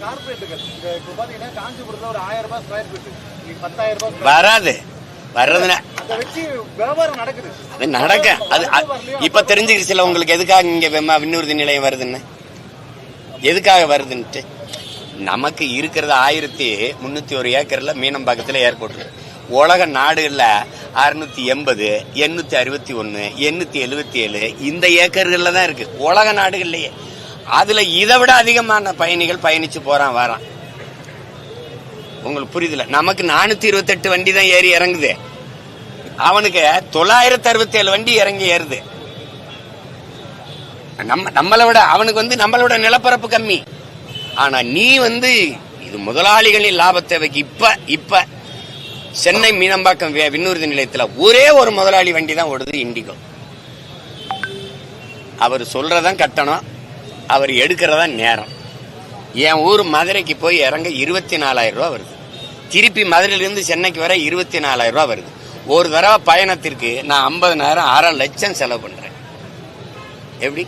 கார்பரேட்டுகள். இந்த இப்போ பாத்தீங்கன்னா காஞ்சிபுரத்துல ஒரு ஆயிரம் ரூபாய் ஸ்கொயர் ஃபீட் இன்னைக்கு பத்தாயிரம் ரூபாய் வராது. வர்றதுன்னா அதை நடக்க. அது இப்ப தெரிஞ்சுக்கிச்சுல உங்களுக்கு எதுக்காக இங்க விண்ணூர்தி நிலையம் வருதுன்னு? எதுக்காக வருதுன்ட்டு? நமக்கு இருக்கிறது ஆயிரத்தி முன்னூத்தி ஒரு ஏக்கர்ல மீனம்பாக்கத்துல ஏர்போர்ட் உலக நாடுகள்ல அறுநூத்தி எண்பது எண்ணூத்தி அறுபத்தி ஒன்னு எண்ணூத்தி எழுபத்தி ஏழு இந்த ஏக்கர்கள்ல தான் இருக்கு. உலக நாடுகள்லயே. அதுல இதை விட அதிகமான பயணிகள் பயணிச்சு போறான் வரான். உங்களுக்கு புரியுதுல? நமக்கு நானூத்தி இருபத்தெட்டு வண்டி தான் ஏறி இறங்குது. அவனுக்கு தொள்ளாயிரத்தி அறுபத்தி ஏழு வண்டி இறங்கி ஏறுது. நம்ம நம்மளை விட அவனுக்கு வந்து நம்மளோட நிலப்பரப்பு கம்மி. ஆனா நீ வந்து இது முதலாளிகளின் லாப தேவைக்கு இப்ப இப்ப சென்னை மீனம்பாக்கம் விண்ணூர்தி நிலையத்துல ஒரே ஒரு முதலாளி வண்டி தான் ஓடுது இண்டிகோ. அவர் சொல்றதான் கட்டணம். அவர் எடுக்கிறதா நேரம். என் ஊர் மதுரைக்கு போய் இறங்க இருபத்தி நாலாயிரம் ரூபா வருது. திருப்பி மதுரையிலிருந்து சென்னைக்கு வர இருபத்தி நாலாயிரம் ரூபாய் வருது. ஒரு தடவை பயணத்திற்கு நான் ஐம்பதனாயிரம் அரை லட்சம் செலவு பண்ணுறேன் எப்படி?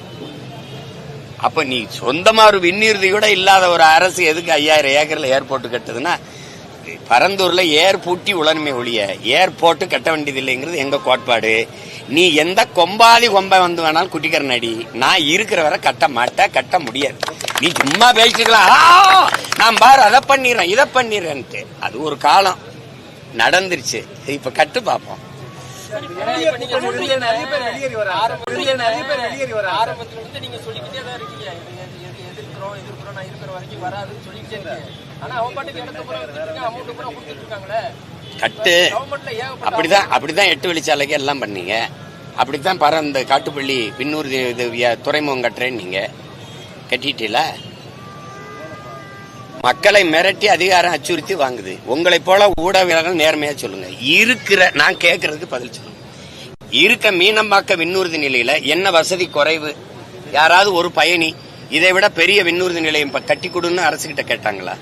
அப்போ நீ சொந்தமாக ஒரு விண்ணீர்தி கூட இல்லாத ஒரு அரசு எதுக்கு ஐயாயிரம் ஏக்கரில் ஏர்போர்ட் கட்டுதுன்னா இருக்கு. பரந்தூர்ல ஏர் பூட்டி உளனுமே ஒழிய ஏர்போர்ட் கட்ட வேண்டியது இல்லைங்கிறது எங்க கோட்பாடு? நீ எந்த கொம்பாதி கொம்பை வந்து வேணாலும் குட்டிக்கிற நடி நான் இருக்கிற வரை கட்ட மாட்டேன் கட்ட முடியாது. நீ சும்மா பேசிக்கலாம் நான் பாரு அதை பண்ணிடுறேன் இதை பண்ணிடுறேன்ட்டு. அது ஒரு காலம். நடந்துருச்சு. இப்ப கட்டு பார்ப்போம். ஆரம்பத்துல இருந்து நீங்க சொல்லிக்கிட்டே தான் இருக்கீங்க. எதிர்க்கிறோம் எதிர்க்கிறோம் நான் இருக்கிற வரைக்கும் வராதுன்னு சொல்லிக்கிட்டே இருக்கீங்க. கட்டு. அப்படிதான் அப்படிதான் எட்டு வழிச்சாலைக்கு எல்லாம் பண்ணீங்க. அப்படித்தான் பர இந்த காட்டுப்பள்ளி பின்னூர் இது துறைமுகம் கட்டுறேன்னு நீங்க கட்டிட்டீல? மக்களை மிரட்டி அதிகாரம் அச்சுறுத்தி வாங்குது. உங்களை போல ஊடகங்கள் நேர்மையா சொல்லுங்க. இருக்கிற நான் கேட்கறதுக்கு பதில் சொல்லுங்க. இருக்க மீனம்பாக்க விண்ணூர்தி நிலையில என்ன வசதி குறைவு? யாராவது ஒரு பயணி இதை விட பெரிய விண்ணூர்தி நிலையம் கட்டி கொடுன்னு அரசுகிட்ட கேட்டாங்களா?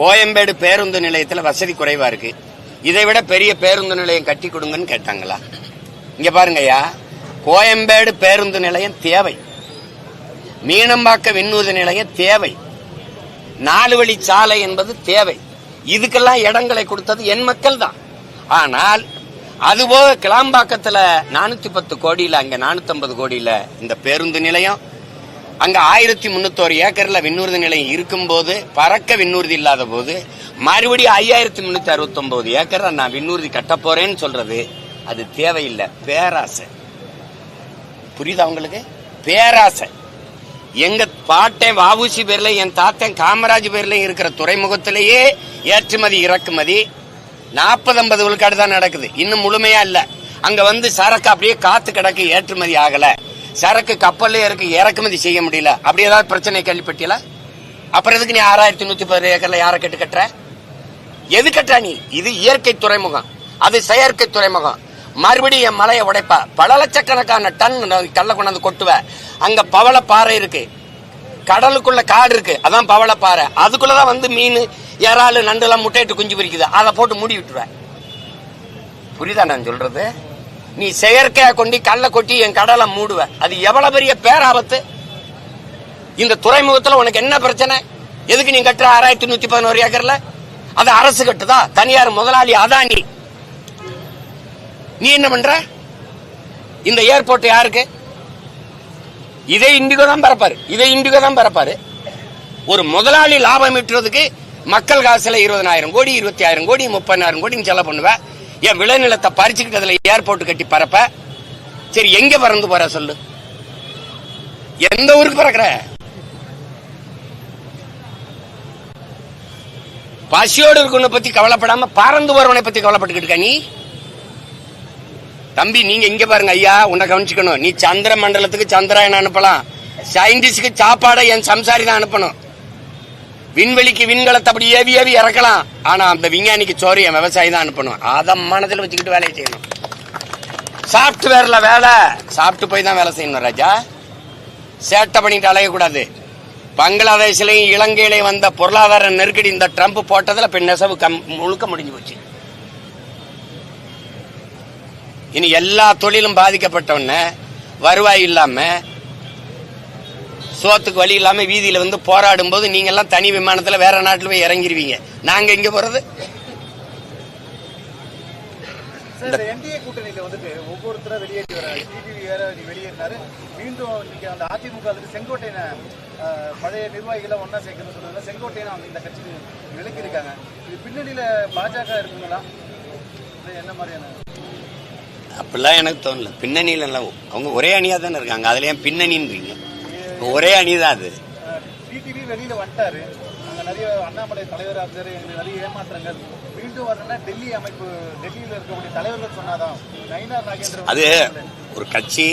கோயம்பேடு பேருந்து நிலையத்தில் வசதி குறைவா இருக்கு. இதை விட பெரிய பேருந்து நிலையம் கட்டி கொடுங்கன்னு கேட்டாங்களா? இங்க பாருங்கய்யா கோயம்பேடு பேருந்து நிலையம் தேவை. மீனம்பாக்க விண்ணூது நிலையம் தேவை. நாலு வழி சாலை என்பது தேவை. இதுக்கெல்லாம் இடங்களை கொடுத்தது என் மக்கள் தான். ஆனால் அதுபோக கிளாம்பாக்கத்தில் நானூற்றி பத்து கோடியில் அங்கே நானூற்றம்பது கோடியில் இந்த பேருந்து நிலையம் அங்க ஆயிரத்தி முன்னூத்தோரு ஏக்கர்ல விண்ணூர்தி நிலையம் இருக்கும்போது பறக்க விண்ணூர்தி இல்லாத போது மறுபடியும் ஐயாயிரத்தி முன்னூத்தி அறுபத்தி ஒன்பது ஏக்கர் நான் விண்ணூர்தி கட்ட போறேன்னு சொல்றது. அது தேவையில்லை. பேராசை. புரியுதா உங்களுக்கு? பேராசை. எங்க பாட்டன் வாபுசி பேர்ல என் தாத்தன் காமராஜ் பேர்ல இருக்கிற துறைமுகத்திலேயே ஏற்றுமதி இறக்குமதி நாற்பது ஐம்பது விழுக்காடு தான் நடக்குது. இன்னும் முழுமையா இல்ல. அங்க வந்து சரக்கு அப்படியே காத்து கிடக்கு ஏற்றுமதி ஆகலை. சரக்கு கப்பல்ல இருக்கு இறக்குமதி செய்ய முடியல. அப்படி ஏதாவது பிரச்சனை கேள்விப்பட்டியல அப்புறம் எதுக்கு நீ ஆறாயிரத்தி நூத்தி பத்து ஏக்கர்ல யாரை கட்டு கட்டுற? எது கட்டுற நீ? இது இயற்கை துறைமுகம். அது செயற்கை துறைமுகம். மறுபடியும் என் மலையை உடைப்ப. பல லட்சக்கணக்கான டன் கல்ல கொண்டாந்து கொட்டுவ. அங்க பவள பாறை இருக்கு. கடலுக்குள்ள காடு இருக்கு. அதான் பவள பாறை. அதுக்குள்ளதான் வந்து மீன் இறால் நண்டுலாம் முட்டையிட்டு குஞ்சு பிரிக்குது. அதை போட்டு மூடி விட்டுருவேன் புரியுதா நான் சொல்றது? நீ செயற்கையா கொண்டு கல்ல கொட்டி என் கடலை மூடுவ. அது எவ்வளவு பெரிய பேராபத்து? இந்த துறைமுகத்துல உனக்கு என்ன பிரச்சனை? எதுக்கு நீ கட்டுற ஆறாயிரத்தி நூத்தி பதினோரு ஏக்கர்ல? அது அரசு கட்டுதா? தனியார் முதலாளி அதானி. நீ என்ன பண்ற? இந்த ஏர்போர்ட் யாருக்கு? இதே இண்டிகோ தான் பரப்பாரு இதே இண்டிகோ தான் பரப்பாரு ஒரு முதலாளி லாபம் ஈட்டுறதுக்கு மக்கள் காசுல இருபதனாயிரம் கோடி இருபத்தி ஆயிரம் கோடி முப்பதாயிரம் கோடி செலவு பண்ணுவேன் என் விளைநிலத்தை பறிச்சுக்கிட்டு அதுல ஏர்போர்ட் கட்டி பறப்ப சரி எங்க பறந்து போற சொல்லு? எந்த ஊருக்கு பறக்கிற? பசியோடு இருக்கவனை பத்தி கவலைப்படாம பறந்து வரவனை பத்தி கவலைப்பட்டுக்கிட்டு இருக்க நீ? தம்பி நீங்க இங்க பாருங்க ஐயா உன்னை கவனிச்சுக்கணும். நீ சந்திர மண்டலத்துக்கு சந்திராயன் அனுப்பலாம். சயின்டிஸ்டுக்கு சாப்பாடை என் சம்சாரி தான் அனுப்பணும். விண்வெளிக்கு விண்கலத்தை அப்படி ஏவி ஏவி இறக்கலாம். ஆனா அந்த விஞ்ஞானிக்கு சோரிய விவசாயி தான் அனுப்பணும். அதை மனதில் வச்சுக்கிட்டு வேலையை செய்யணும். சாப்ட்வேர்ல வேலை. சாப்பிட்டு போய் தான் வேலை செய்யணும் ராஜா. சேட்டை பண்ணிட்டு அலையக்கூடாது. பங்களாதேஷ்லையும் இலங்கையிலையும் வந்த பொருளாதார நெருக்கடி இந்த ட்ரம்ப் போட்டதில் இப்போ நெசவு கம் முழுக்க முடிஞ்சு போச்சு. இனி எல்லா தொழிலும் பாதிக்கப்பட்டவன வருவாய் இல்லாமல் சோத்துக்கு வழி இல்லாம வீதியில வந்து போராடும் போது நீங்க எல்லாம் தனி விமானத்துல வேற நாட்டுல போய் இறங்கிருவீங்க. நாங்க எங்க அஹ், பழைய நிர்வாகிகளை ஒண்ணா சேர்க்கணும்னு சொல்றாங்க செங்கோட்டையனை அவங்க இந்த கட்சி விலக்கி இருக்காங்க இது பின்னணியில பாஜக இருக்குங்களா? என்ன மாதிரியான அப்படிலாம் எனக்கு தோணல. பின்னணியில எல்லாம் அவங்க ஒரே அணியா தானே இருக்காங்க. அதுல ஏன் பின்னணின்றீங்க? ஒரே அணிதான் அது. டிடிவி வெளியில வந்துட்டாரு. அங்க நிறைய அண்ணாமலை தலைவராக இருந்தாரு நிறைய ஏமாற்றங்கள். மீண்டும் வரணும்னா டெல்லி அமைப்பு டெல்லியில இருக்கக்கூடிய தலைவர்கள் சொன்னாதான் நயினார் நாகேந்திரன் அது ஒரு கட்சி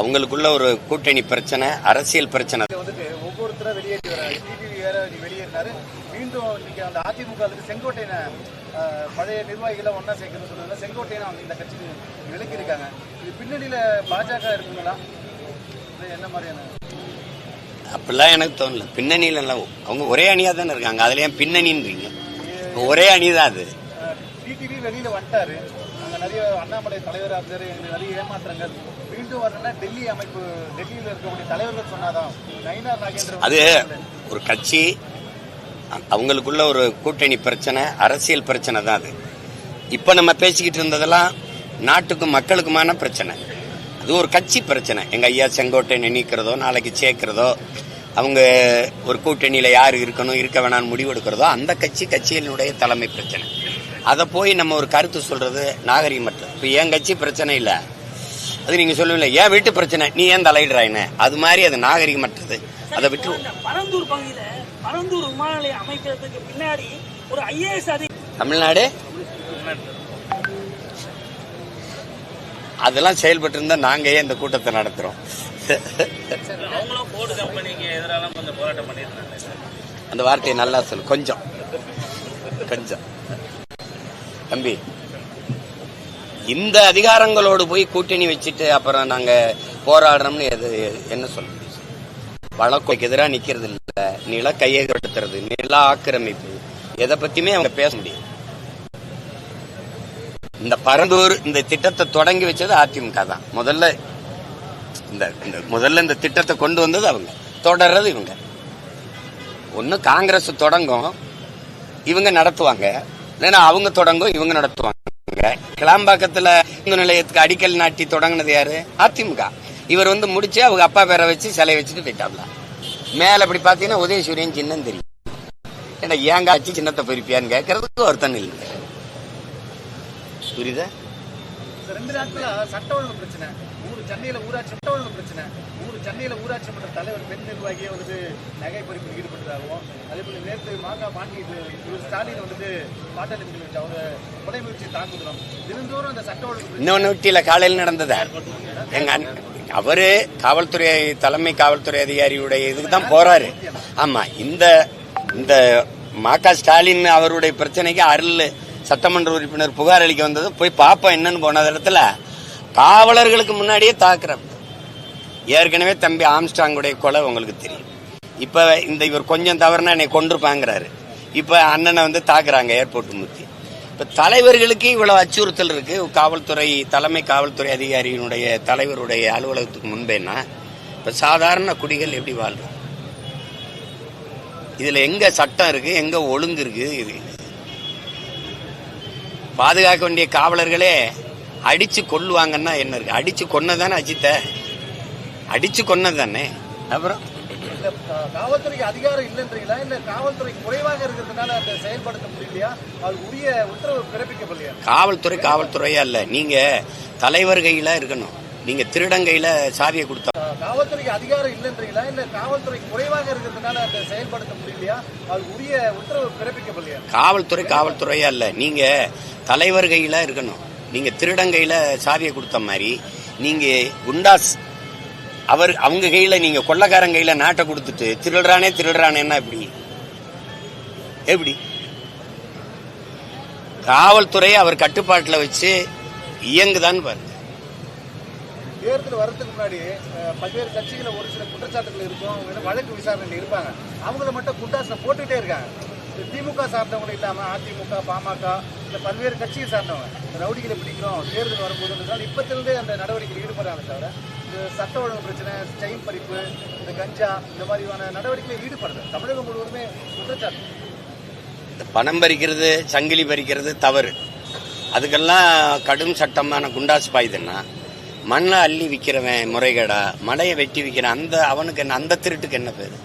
அவங்களுக்குள்ள ஒரு கூட்டணி பிரச்சனை அரசியல் பிரச்சனை. வந்துட்டு ஒவ்வொருத்தரா வெளியேறி வர டிடிவி வேற வெளியேறினாரு. மீண்டும் இன்னைக்கு அந்த அதிமுக செங்கோட்டையனை பழைய நிர்வாகிகளை ஒண்ணா சேர்க்கணும்னு சொல்றாங்க செங்கோட்டையனை அவங்க இந்த கட்சி விலக்கி இருக்காங்க இது பின்னணியில பாஜக இருக்குங்களா? அப்படிலாம் எனக்கு தோணல. பின்னணியில எல்லாம் அவங்க ஒரே அணியா தானே இருக்காங்க. அதுல ஏன் பின்னணின்றீங்க. ஒரே அணிதான் அது. டிடிவி வெளியில வந்துட்டாரு. அங்க நிறைய அண்ணாமலை தலைவராக இருந்தாரு எங்களுக்கு நிறைய ஏமாற்றங்கள். மீண்டும் வரணும்னா டெல்லி அமைப்பு டெல்லியில இருக்கக்கூடிய தலைவர்கள் சொன்னாதான். நயினார் நாகேந்திரன் அது ஒரு கட்சி அவங்களுக்குள்ள ஒரு கூட்டணி பிரச்சனை அரசியல் பிரச்சனை தான் அது. இப்ப நம்ம பேசிக்கிட்டு இருந்ததெல்லாம் நாட்டுக்கும் மக்களுக்குமான பிரச்சனை. அது ஒரு கட்சி பிரச்சனை. எங்க ஐயா செங்கோட்டை நினைக்கிறதோ நாளைக்கு சேர்க்கிறதோ அவங்க ஒரு கூட்டணியில யார் இருக்கணும் இருக்க வேணாம்னு முடிவு எடுக்கிறதோ அந்த கட்சி கட்சியினுடைய தலைமை பிரச்சனை. அதை போய் நம்ம ஒரு கருத்து சொல்றது நாகரிகமற்றது. இப்ப என் கட்சி பிரச்சனை இல்லை. அது நீங்க சொல்லுவீங்க ஏன் வீட்டு பிரச்சனை நீ ஏன் தலையிடுறாயின்னு அது மாதிரி அது நாகரிகமற்றது. அதை விட்டு பரந்தூர் பகுதியில பரந்தூர் விமான நிலையம் அமைக்கிறதுக்கு பின்னாடி ஒரு ஐஏஎஸ் அதிகாரி தமிழ்நாடு. அதெல்லாம் செயல்பட்டு இருந்தா நாங்க ஏன் இந்த கூட்டத்தை நடத்துறோம். அந்த வார்த்தையை நல்லா சொல்லு. கொஞ்சம். கொஞ்சம். தம்பி இந்த அதிகாரங்களோடு போய் கூட்டணி வச்சுட்டு அப்புறம் நாங்க போராடுறோம்னு எது என்ன சொல்ல வழக்கு எதிராக நிக்கிறது இல்ல நில கையகப்படுத்துறது நில ஆக்கிரமிப்பு. எதை பத்தியுமே அவங்க பேச முடியும் இந்த பரந்தூர் இந்த திட்டத்தை தொடங்கி வச்சது அதிமுக தான். முதல்ல இந்த இந்த முதல்ல இந்த திட்டத்தை கொண்டு வந்தது அவங்க. தொடர்றது இவங்க. ஒன்று காங்கிரஸ் தொடங்கும் இவங்க நடத்துவாங்க. இல்லைன்னா அவங்க தொடங்கும் இவங்க நடத்துவாங்க. கிளாம்பாக்கத்தில் இந்து நிலையத்துக்கு அடிக்கல் நாட்டி தொடங்கினது யாரு? அதிமுக. இவர் வந்து முடிச்சு அவங்க அப்பா பேரை வச்சு சிலை வச்சுட்டு போயிட்டாப்ல. மேல அப்படி பாத்தீங்கன்னா உதயசூரியன் சின்னம் தெரியும். ஏன்னா ஏங்க சின்னத்தை பிரிப்பியான்னு கேட்கறதுக்கு ஒருத்தன் இல்லை. புரியுதா? ரெண்டு நாட்களா சட்ட ஒழுங்கு பிரச்சனை. ஊர் சென்னையில ஊராட்சி சட்ட ஒழுங்கு பிரச்சனை. ஊர் சென்னையில ஊராட்சி மன்ற தலைவர் பெண் நிர்வாகியே வந்துட்டு நகை பறிப்பில் ஈடுபட்டதாகவும் அதே போல நேற்று மாங்கா மாட்டி இவர் ஸ்டாலின் வந்துட்டு பாட்டாளி மக்கள் வச்சு அவங்க கொலை முயற்சி தாக்குதலும் தினந்தோறும் அந்த சட்ட ஒழுங்கு இன்னொன்னு விட்டியில காலையில் நடந்ததா? எங்க அவரு காவல்துறை தலைமை காவல்துறை அதிகாரியுடைய இதுக்கு தான் போறாரு. ஆமா இந்த இந்த மா ஸ்டாலின் அவருடைய பிரச்சனைக்கு அருள் சட்டமன்ற உறுப்பினர் புகார் அளிக்க வந்தது. போய் பார்ப்போம் என்னன்னு போன இடத்துல காவலர்களுக்கு முன்னாடியே தாக்குற ஏற்கனவே தம்பி ஆம்ஸ்டாங்குடைய கொலை உங்களுக்கு தெரியும். இப்போ இந்த இவர் கொஞ்சம் தவறுனா என்னை கொண்டிருப்பாங்கிறாரு இப்போ அண்ணனை வந்து தாக்குறாங்க ஏர்போர்ட் முத்தி. இப்போ தலைவர்களுக்கு இவ்வளோ அச்சுறுத்தல் இருக்குது காவல்துறை தலைமை காவல்துறை அதிகாரியினுடைய தலைவருடைய அலுவலகத்துக்கு முன்பேனா? இப்போ சாதாரண குடிகள் எப்படி வாழ்றோம் இதில் எங்கே சட்டம் இருக்குது எங்கே ஒழுங்கு இருக்குது இது பாதுகாக்க வேண்டிய காவலர்களே அடிச்சு கொல்லுவாங்கன்னா என்ன இருக்கு? அடிச்சு கொன்னதானே அஜித்த? அடிச்சு கொன்னதானே அப்புறம்? இல்ல கா- காவல்துறைக்கு அதிகாரம் இல்லைன்றீங்களா? இல்ல காவல்துறை குறைவாக இருக்கிறதுனால அந்த செயல்படுத்த முடியலையா? அது உரிய உத்தரவு பிறப்பிக்கப்படலையா? காவல்துறை காவல்துறையா இல்ல. நீங்க தலைவர் கையில இருக்கணும். நீங்க திருடன் கையில சாவியை கொடுத்தா காவல்துறைக்கு அதிகாரம் இல்லைன்றீங்களா? இல்ல காவல்துறை குறைவாக இருக்கிறதுனால அந்த செயல்படுத்த முடியலையா? அது உரிய உத்தரவு பிறப்பிக்கப்படலையா? காவல்துறை காவல்துறையா இல்ல நீங்க தலைவர் கையில இருக்கணும். நீங்க திருடன் கையில சாவியை கொடுத்த மாதிரி நீங்க குண்டாஸ் அவர் அவங்க கையில நீங்க கொள்ளக்காரன் கையில நாட்டை கொடுத்துட்டு திருடுறானே திருடுறானேன்னா எப்படி? எப்படி? காவல்துறை அவர் கட்டுப்பாட்டில் வச்சு இயங்குதான்னு பாருங்க. தேர்தல் வரதுக்கு முன்னாடி பல்வேறு கட்சிகள ஒரு சில குற்றச்சாட்டுகள் இருக்கும் அவங்க வழக்கு விசாரணையில் இருப்பாங்க. அவங்கள மட்டும் குண்டாஸ்ல போட்டுட்டே இருக்காங்க. இந்த திமுக சார்ந்தவங்க இல்லாமல் அதிமுக பாமக இந்த பல்வேறு கட்சியை சார்ந்தவங்க இந்த ரவுடிகளை பிடிக்கிறோம் தேர்தல் வரும்போது இப்பத்திலிருந்தே அந்த நடவடிக்கையில் ஈடுபடுறாங்க தவிர இந்த சட்ட ஒழுங்கு பிரச்சனை செயின் பறிப்பு இந்த கஞ்சா இந்த மாதிரியான நடவடிக்கையில் ஈடுபடுது தமிழகம் முழுவதுமே குற்றச்சாட்டு. பணம் பறிக்கிறது சங்கிலி பறிக்கிறது தவறு. அதுக்கெல்லாம் கடும் சட்டமான குண்டாஸ் பாயுதுன்னா மண்ணை அள்ளி விற்கிறவன் முறைகேடா மலையை வெட்டி விற்கிறான் அந்த அவனுக்கு என்ன அந்த திருட்டுக்கு என்ன பேரு?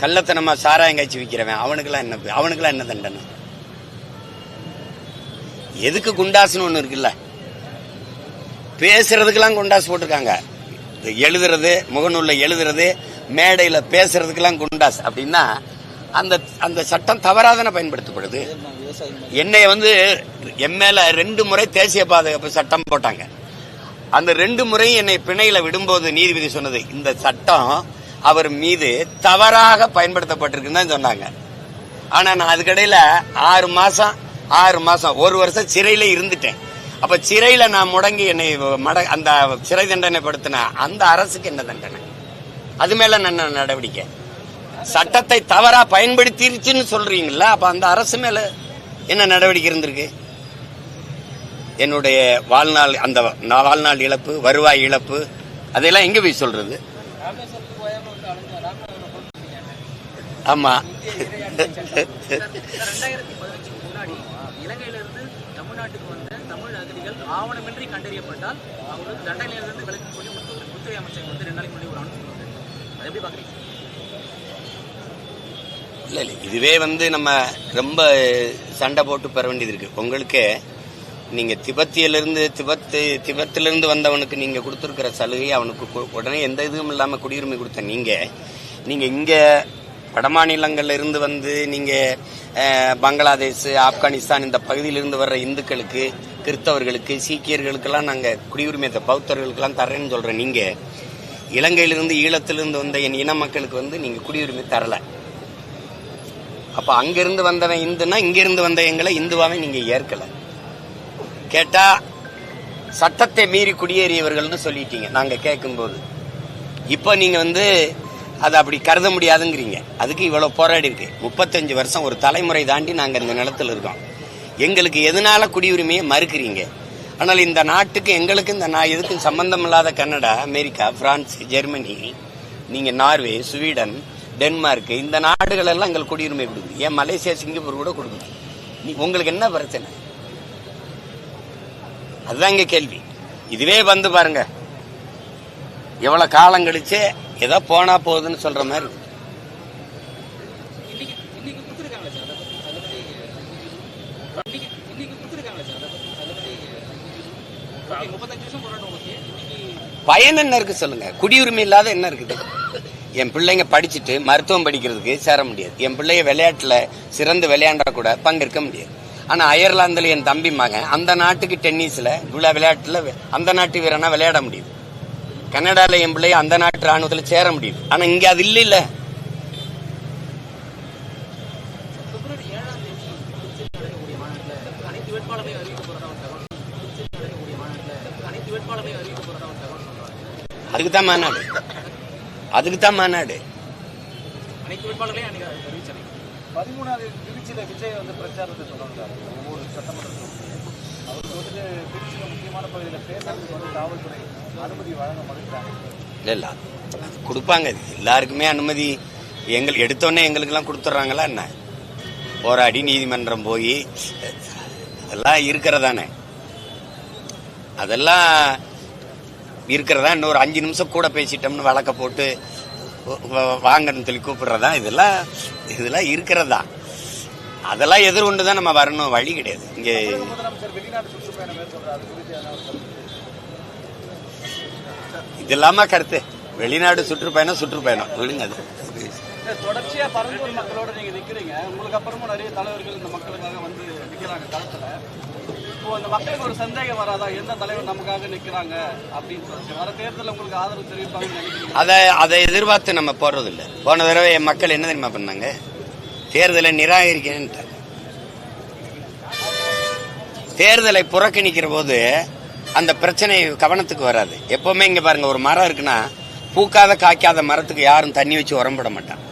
கள்ளத்தனமா சாராயம் காய்ச்சி விற்கிறவன் அவனுக்கெல்லாம் என்ன பேர் அவனுக்கெல்லாம் என்ன தண்டனை? எதுக்கு குண்டாஸ்னு ஒன்று இருக்குல்ல? பேசுறதுக்கெல்லாம் குண்டாஸ் போட்டிருக்காங்க. எழுதுறது முகநூலில் எழுதுறது மேடையில் பேசுறதுக்கெல்லாம் குண்டாஸ் அப்படின்னா அந்த அந்த சட்டம் தவறாதானே பயன்படுத்தப்படுது? என்னை வந்து என் மேல ரெண்டு முறை தேசிய பாதுகாப்பு சட்டம் போட்டாங்க. அந்த ரெண்டு முறையும் என்னை பிணையில விடும்போது நீதிபதி சொன்னது இந்த சட்டம் அவர் மீது தவறாக பயன்படுத்தப்பட்டிருக்குன்னு தான் சொன்னாங்க. ஆனா நான் அதுக்கடையில ஆறு மாசம் ஆறு மாசம் ஒரு வருஷம் சிறையில இருந்துட்டேன். அப்ப சிறையில நான் முடங்கி என்னை மட அந்த சிறை தண்டனை படுத்தின அந்த அரசுக்கு என்ன தண்டனை? அது மேல என்ன நடவடிக்கை? சட்டத்தை தவறா பயன்படுத்திருச்சுன்னு சொல்றீங்களா அப்ப அந்த அரசு மேல என்ன நடவடிக்கை இருந்திருக்கு? என்னுடைய வாழ்நாள் அந்த வாழ்நாள் இழப்பு வருவாய் இழப்பு அதெல்லாம் எங்க போய் சொல்றது? ஆமாம் ஆமா. ஆவணமின்றி கண்டறியப்பட்டால் அவங்களுக்கு தண்டனையிலிருந்து விலக்கு சொல்லி உள்துறை வந்து ரெண்டு நாளைக்கு முன்னாடி ஒரு எப்படி இல்ல இல்ல. இதுவே வந்து நம்ம ரொம்ப சண்டை போட்டு பெற வேண்டியது இருக்கு. உங்களுக்கு நீங்க திபத்தியிலிருந்து திபத்து திபத்திலிருந்து வந்தவனுக்கு நீங்க கொடுத்துருக்கிற சலுகை அவனுக்கு உடனே எந்த இதுவும் இல்லாம குடியுரிமை கொடுத்த நீங்க நீங்க இங்க வடமாநிலங்கள்ல இருந்து வந்து நீங்க பங்களாதேஷ் ஆப்கானிஸ்தான் இந்த பகுதியிலிருந்து வர்ற இந்துக்களுக்கு கிறிஸ்தவர்களுக்கு சீக்கியர்களுக்கெல்லாம் நாங்க குடியுரிமை பௌத்தர்களுக்கெல்லாம் தர்றேன்னு சொல்கிறேன் நீங்க இலங்கையிலிருந்து ஈழத்திலிருந்து வந்த என் இன மக்களுக்கு வந்து நீங்க குடியுரிமை தரல. அப்ப அங்கிருந்து வந்தவன் இந்துன்னா இங்கிருந்து வந்த எங்களை இந்துவாவே நீங்க ஏற்கலை. கேட்டா சட்டத்தை மீறி குடியேறியவர்கள்னு சொல்லிட்டீங்க. நாங்க கேட்கும்போது இப்போ நீங்க வந்து அதை அப்படி கருத முடியாதுங்கிறீங்க. அதுக்கு இவ்வளவு போராடி இருக்கு. முப்பத்தஞ்சு வருஷம் ஒரு தலைமுறை தாண்டி நாங்க இந்த நிலத்தில் இருக்கோம். எங்களுக்கு எதனால குடியுரிமையை மறுக்கிறீங்க? ஆனால் இந்த நாட்டுக்கு எங்களுக்கு இந்த நான் எதுக்கும் சம்பந்தம் இல்லாத கனடா அமெரிக்கா பிரான்ஸ் ஜெர்மனி நீங்க நார்வே ஸ்வீடன் டென்மார்க் இந்த நாடுகள் எல்லாம் எங்களுக்கு குடியுரிமை கொடுக்குது. ஏன் மலேசியா சிங்கப்பூர் கூட கொடுக்குது. நீ உங்களுக்கு என்ன பிரச்சனை? அதுதான் இங்க கேள்வி. இதுவே வந்து பாருங்க. எவ்வளவு காலம் கழிச்சு ஏதோ போனா போகுதுன்னு சொல்ற மாதிரி பயன் என்ன இருக்கு சொல்லுங்க. குடியுரிமை இல்லாத என்ன இருக்குது? என் பிள்ளைங்க படிச்சுட்டு மருத்துவம் படிக்கிறதுக்கு சேர முடியாது. என் பிள்ளைய விளையாட்டுல சிறந்து விளையாண்டா கூட பங்கேற்க முடியாது. ஆனா அயர்லாந்துல என் தம்பி மகன் அந்த நாட்டுக்கு டென்னிஸ்ல இவ்வளவு விளையாட்டுல அந்த நாட்டு வீரனா விளையாட முடியுது. கனடால என் பிள்ளைய அந்த நாட்டு ராணுவத்துல சேர முடியுது. ஆனா இங்க அது இல்ல இல்ல. அனைத்து வேட்பாளர்களையும் அதுக்கு தான் மாநாடு அதுக்கு தான் மாநாடு பதிமூணாவது திருச்சியில் விஜய் வந்து பிரச்சாரத்தை தொடங்குறாரு ஒவ்வொரு சட்டமன்றத்திலும். அவருக்கு வந்து திருச்சியில் முக்கியமான பகுதியில் பேசுறதுக்கு வந்து காவல்துறை அனுமதி வழங்க மறுக்கிறாங்க. இல்லை இல்ல. கொடுப்பாங்க. எல்லாருக்குமே அனுமதி. எங்கள் எடுத்தோடனே எங்களுக்கெல்லாம் கொடுத்துட்றாங்களா என்ன? போராடி நீதிமன்றம் போய் அதெல்லாம் இருக்கிறதானே? அதெல்லாம் இருக்கிறதா? இன்னொரு அஞ்சு நிமிஷம் கூட பேசிட்டோம்னு வழக்க போட்டு வாங்கன்னு சொல்லி கூப்பிடுறதா? இதெல்லாம் இதெல்லாம் இருக்கிறதா? அதெல்லாம் எதிர்கொண்டு தான் நம்ம வரணும். வழி கிடையாது. இங்கே இது இல்லாம கருத்து? வெளிநாடு சுற்றுப்பயணம் சுற்றுப்பயணம். விடுங்க அது. தொடர்ச்சியா பரந்தூர் மக்களோட நீங்க நிக்கிறீங்க. உங்களுக்கு அப்புறமும் நிறைய தலைவர்கள் இந்த மக்களுக்காக வந்து நிக்கிறாங்க களத்துல. இப்போ அந்த மக்களுக்கு ஒரு சந்தேகம் வராதா? எந்த தலைவர் நமக்காக நிக்கிறாங்க? அப்படின்னு சொல்லிட்டு. வர தேர்தலில் உங்களுக்கு ஆதரவு தெரிவிப்பாங்க அதை அதை எதிர்பார்த்து நம்ம போடுறதில்லை. போன தடவை என் மக்கள் என்ன தெரியுமா பண்ணாங்க? தேர்தலை நிராகரிக்கிறேன்ட்டாங்க. தேர்தலை புறக்கணிக்கிற போது அந்த பிரச்சனை கவனத்துக்கு வராது. எப்பவுமே இங்க பாருங்க ஒரு மரம் இருக்குன்னா பூக்காத காய்க்காத மரத்துக்கு யாரும் தண்ணி வச்சு உரம்பிட மாட்டான்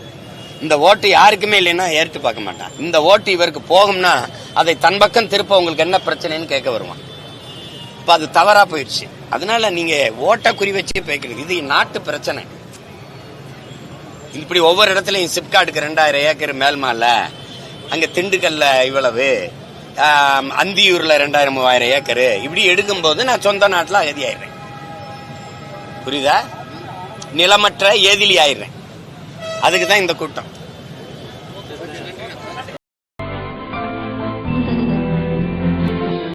இந்த ஓட்டு யாருக்குமே இல்லைன்னா ஏற்று பார்க்க மாட்டான். இந்த ஓட்டு இவருக்கு போகும்னா அதை தன் பக்கம் திருப்ப உங்களுக்கு என்ன பிரச்சனைன்னு கேட்க வருவான். இப்போ அது தவறாக போயிடுச்சு. அதனால நீங்க ஓட்டை குறி வச்சு பேக்கிறது இது நாட்டு பிரச்சனை. இப்படி ஒவ்வொரு இடத்துலையும் சிப்காட்டுக்கு ரெண்டாயிரம் ஏக்கர் மேல்மால அங்க திண்டுக்கல்ல இவ்வளவு அந்தியூரில் அந்தியூர்ல ரெண்டாயிரம் மூவாயிரம் ஏக்கர் இப்படி எடுக்கும்போது நான் சொந்த நாட்டில் அகதி ஆயிடுறேன் புரியுதா? நிலமற்ற ஏதிலி ஆயிடுறேன் அதுக்கு தான் இந்த கூட்டம்.